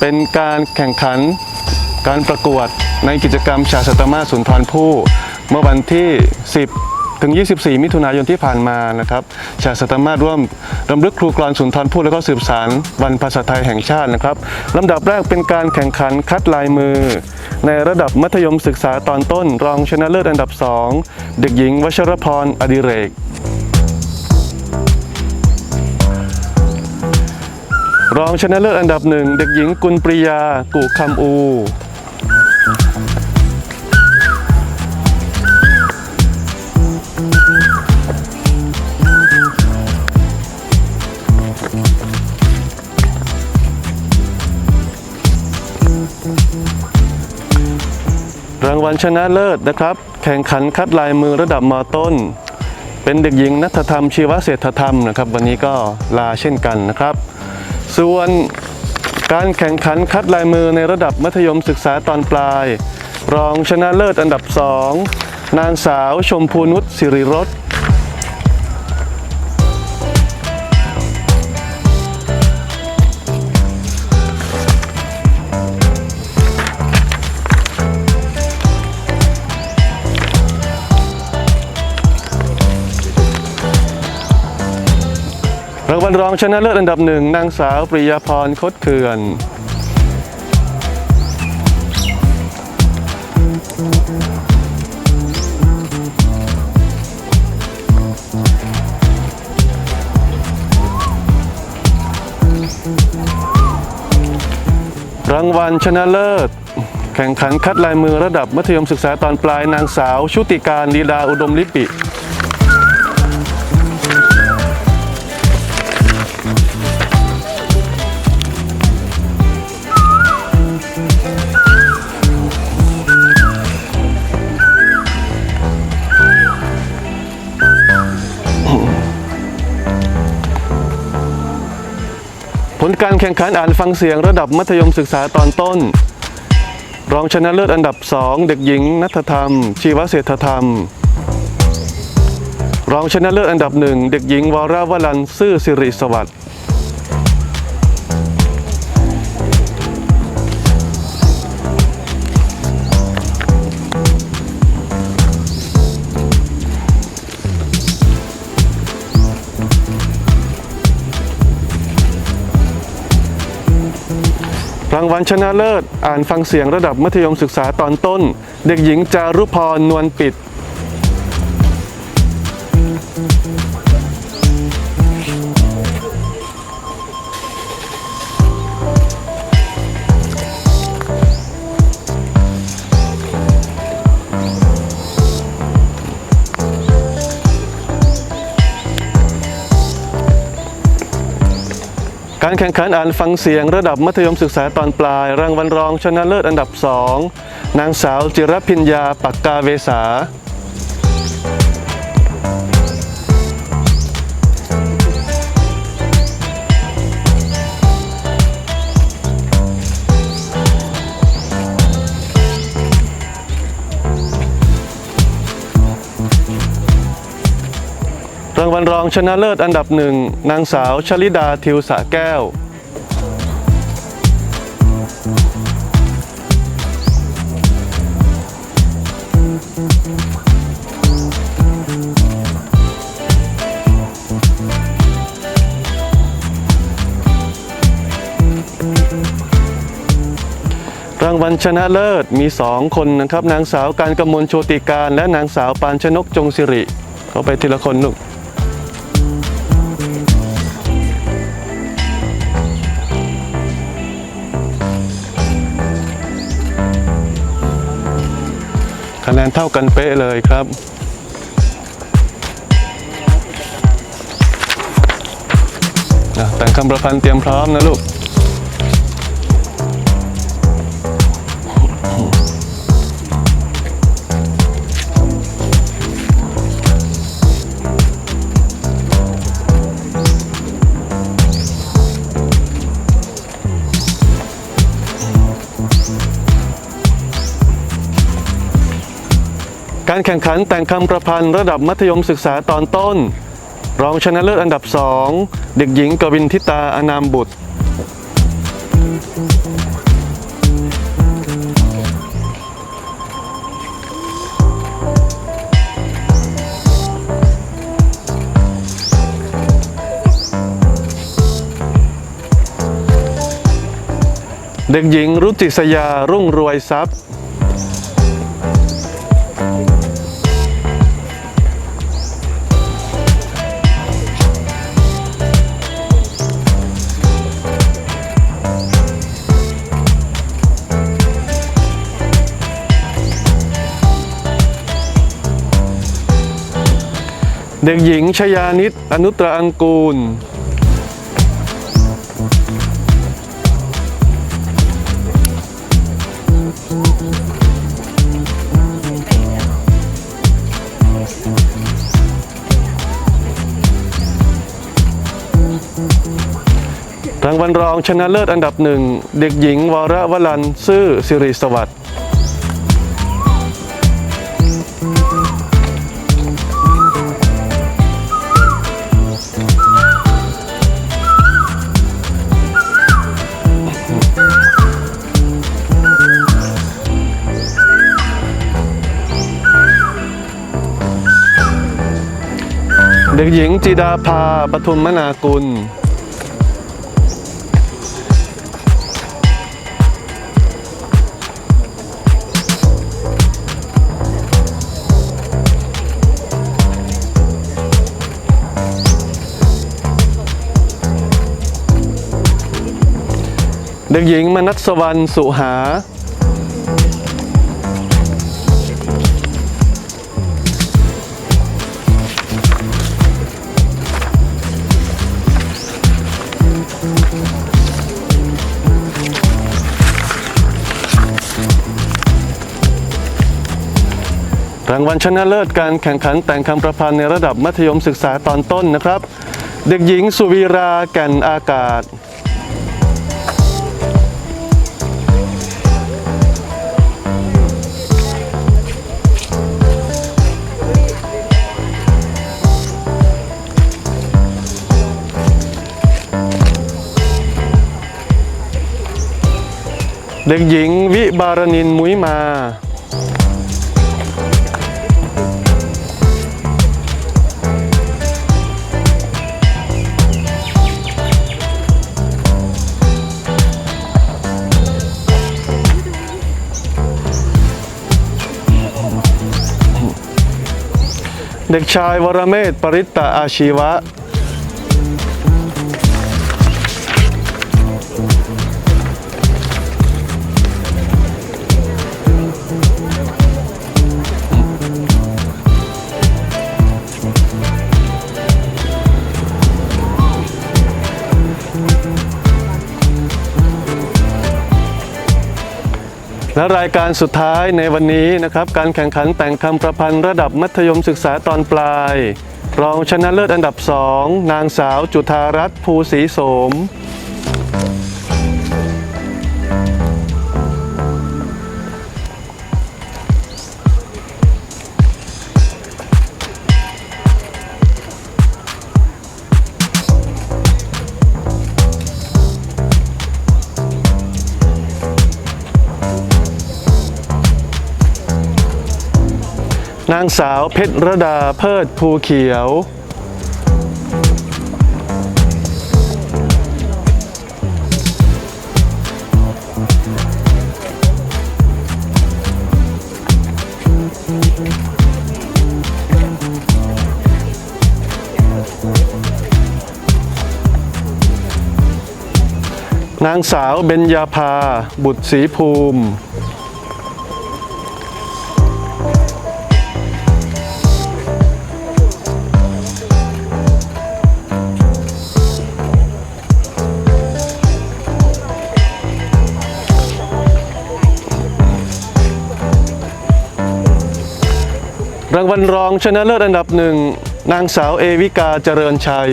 เป็นการแข่งขันการประกวดในกิจกรรมชาสตมาสุนทรภู่เมื่อวันที่ 10ถึง 24 มิถุนายนที่ผ่านมานะครับ ชาสตมาร่วมรำลึกครูกรอนสุนทรภู่แล้วก็สืบสารวันภาษาไทยแห่งชาตินะครับลำดับแรกเป็นการแข่งขันคัดลายมือ ในระดับมัธยมศึกษาตอนต้น รองชนะเลิศอันดับ 2 เด็กหญิงวชรพรอดิเรก รองชนะเลิศอันดับหนึ่งเด็กหญิงกุลปริยา กุคำอูรางวัลชนะเลิศนะครับ แข่งขันคัดลายมือระดับมต้น เป็นเด็กหญิงนัทธรรมชีวเศรษฐธรรมนะครับ วันนี้ก็ลาเช่นกันนะครับ ส่วนการแข่งขันคัดลายมือในระดับมัธยมศึกษาตอนปลาย รองชนะเลิศอันดับสองนางสาวชมพูนุชสิริรส รางวัลรองชนะเลิศอันดับหนึ่งนางสาวปริยาพรคดเขื่อนรางวัลชนะเลิศ แข่งขันคัดลายมือระดับมัธยมศึกษาตอนปลายนางสาว ชุติการลีลาอุดมลิปิ ลการแข่งขันอ่านฟังเสียงระดับมัธยมศึกษาตอนต้น รองชนะเลิศอันดับ 2 เด็กหญิงนัทธรรม ชีวเศรษฐธรรม รองชนะเลิศอันดับหนึ่งเด็กหญิงวราวลันซื่อสิริสวัสดิ์ รางวัลชนะเลิศ อ่านฟังเสียงระดับมัธยมศึกษาตอนต้น เด็กหญิงจารุพรนวลปิด การแข่งขันอ่านฟังเสียงระดับมัธยมศึกษาตอนปลาย รางวัลรองชนะเลิศอันดับ 2 นางสาวจิรพิญญาปักกาเวสา รางวัลรองชนะเลิศอันดับหนึ่งนางสาวชลิดาทิวสะแก้ว รางวัลชนะเลิศมี2คนนะครับ นางสาวการกมลโชติการ และนางสาวปานชนกจงสิริเขาไปทีละคนลูก คะแนนเท่ากันเป๊ะเลยครับ แต่งคำประพันธ์เตรียมพร้อมนะลูก การแข่งขันแต่งคำประพันธ์ระดับมัธยมศึกษาตอนต้น รองชนะเลิศอันดับ2เด็กหญิงกวินทิตาอนามบุตร เด็กหญิงรุจิสยารุ่งรวยทรัพย์ เด็กหญิงชยานิตอนุตรอังกูล รางวัลรองชนะเลิศอันดับหนึ่ง เด็กหญิงวรวลันซื่อสิริสวัสดิ์ เด็กหญิงจิดาภาปทุมมนากุล เด็กหญิงมนัสวรรณสุหา รางวัลชนะเลิศการแข่งขันแต่งคำประพันธ์ในระดับมัธยมศึกษาตอนต้นนะครับ เด็กหญิงสุวีราแก่นอากาศเด็กหญิงวิบารณินมุ้ยมา เด็กชายวรเมศปริตตะอาชีวะ และรายการสุดท้ายในวันนี้นะครับการแข่งขันแต่งคำประพันธ์ระดับมัธยมศึกษาตอนปลาย รองชนะเลิศอันดับสองนางสาวจุธารัตน์ภูศรีโสมางสาวเพชรระดาเพิดภูเขียว นางสาวเบญญาภา บุตรศรีภูมิ รางวัลรองชนะเลิศอันดับหนึ่งนางสาวเอวิกาเจริญชัย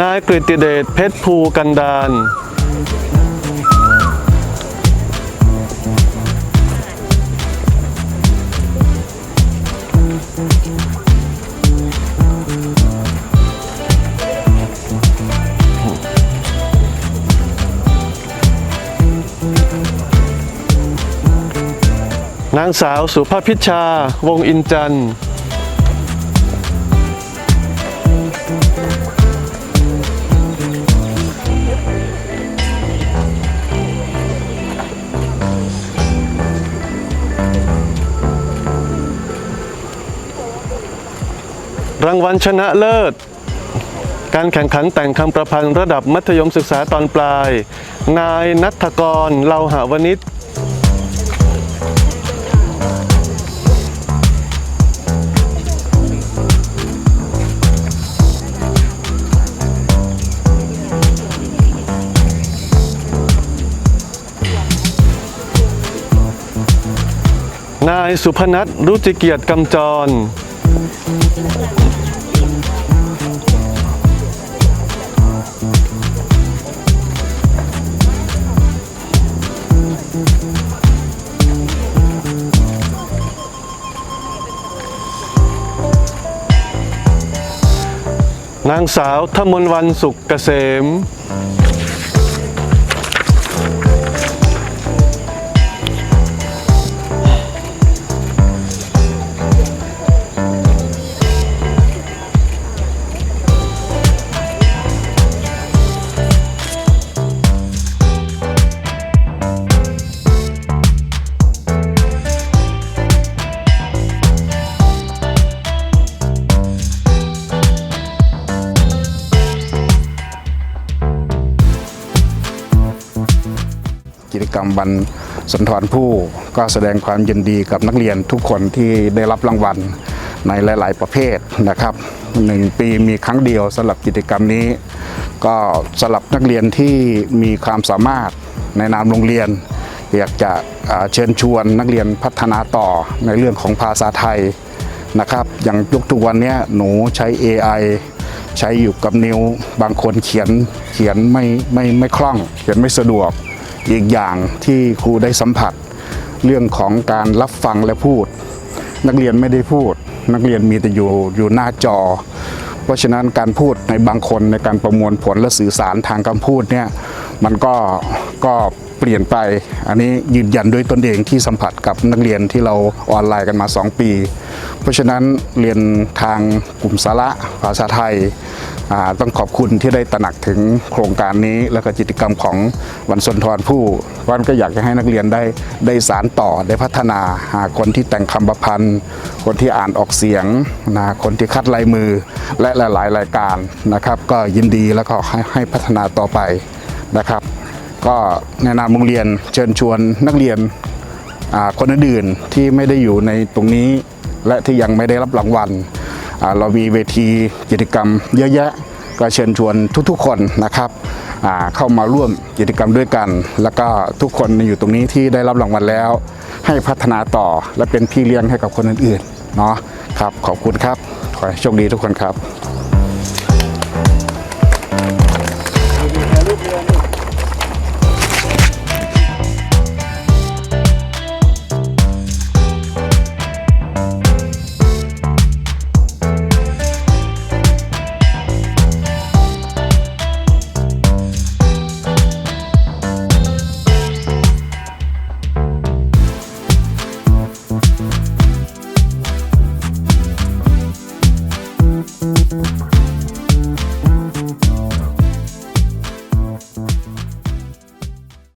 นายกฤติเดชเพชรภูกันดาน นางสาวสุภาพิชชาวงอินจันทร์รางวัลชนะเลิศ การแข่งขันแต่งคำประพันธ์ระดับมัธยมศึกษาตอนปลาย นายนัทกรเลาหาวนิชายสุพนัทรุจิเกียรติกำจร นางสาวธมนวันสุขเกษม กิจกรรมวันสุนทรภู่ก็แสดงความยินดีกับนักเรียนทุกคนที่ได้รับรางวัลในหลาย ๆ ประเภทนะครับหนึ่งปีมีครั้งเดียวสำหรับกิจกรรมนี้ ก็สำหรับนักเรียนที่มีความสามารถในนามโรงเรียน อยากจะเชิญชวนนักเรียนพัฒนาต่อในเรื่องของภาษาไทยนะครับอย่างยกทุกวันนี้หนูใช้ AI ใช้อยู่กับนิ้วบางคนเขียนเขียนไม่ไม่ไม่คล่อง เขียนไม่สะดวก อีกอย่างที่ครูได้สัมผัส เรื่องของการรับฟังและพูด นักเรียนไม่ได้พูด นักเรียนมีแต่อยู่อยู่หน้าจอ เพราะฉะนั้นการพูดในบางคนในการประมวลผลและสื่อสารทางคำพูดเนี่ย มันก็ก็เปลี่ยนไป อันนี้ยืนยันด้วยตนเองที่สัมผัสกับนักเรียนที่เราออนไลน์กันมา 2 ปี เพราะฉะนั้นเรียนทางกลุ่มสาระภาษาไทยต้องขอบคุณที่ได้ตระหนักถึงโครงการนี้แล้วก็กิจกรรมของวันสนทรผู้วันก็อยากจะให้นักเรียนได้ได้สารต่อได้พัฒนาหาคนที่แต่งคำประพันธ์ คนที่อ่านออกเสียงนะคนที่คัดลายมือและหลายๆรายการนะครับ ก็ยินดีแล้วก็ให้ให้พัฒนาต่อไป นะครับ ก็ในนามโรงเรียนเชิญชวนนักเรียนคนอื่นๆที่ไม่ได้อยู่ในตรงนี้และที่ยังไม่ได้รับรางวัลเรามีเวทีกิจกรรมเยอะแยะ ก็เชิญชวนทุกๆคนนะครับเข้ามาร่วมกิจกรรมด้วยกัน แล้วก็ทุกคนอยู่ตรงนี้ที่ได้รับรางวัลแล้ว ให้พัฒนาต่อและเป็นพี่เลี้ยงให้กับคนอื่นๆเนาะครับขอบคุณครับขอให้โชคดีทุกคนครับ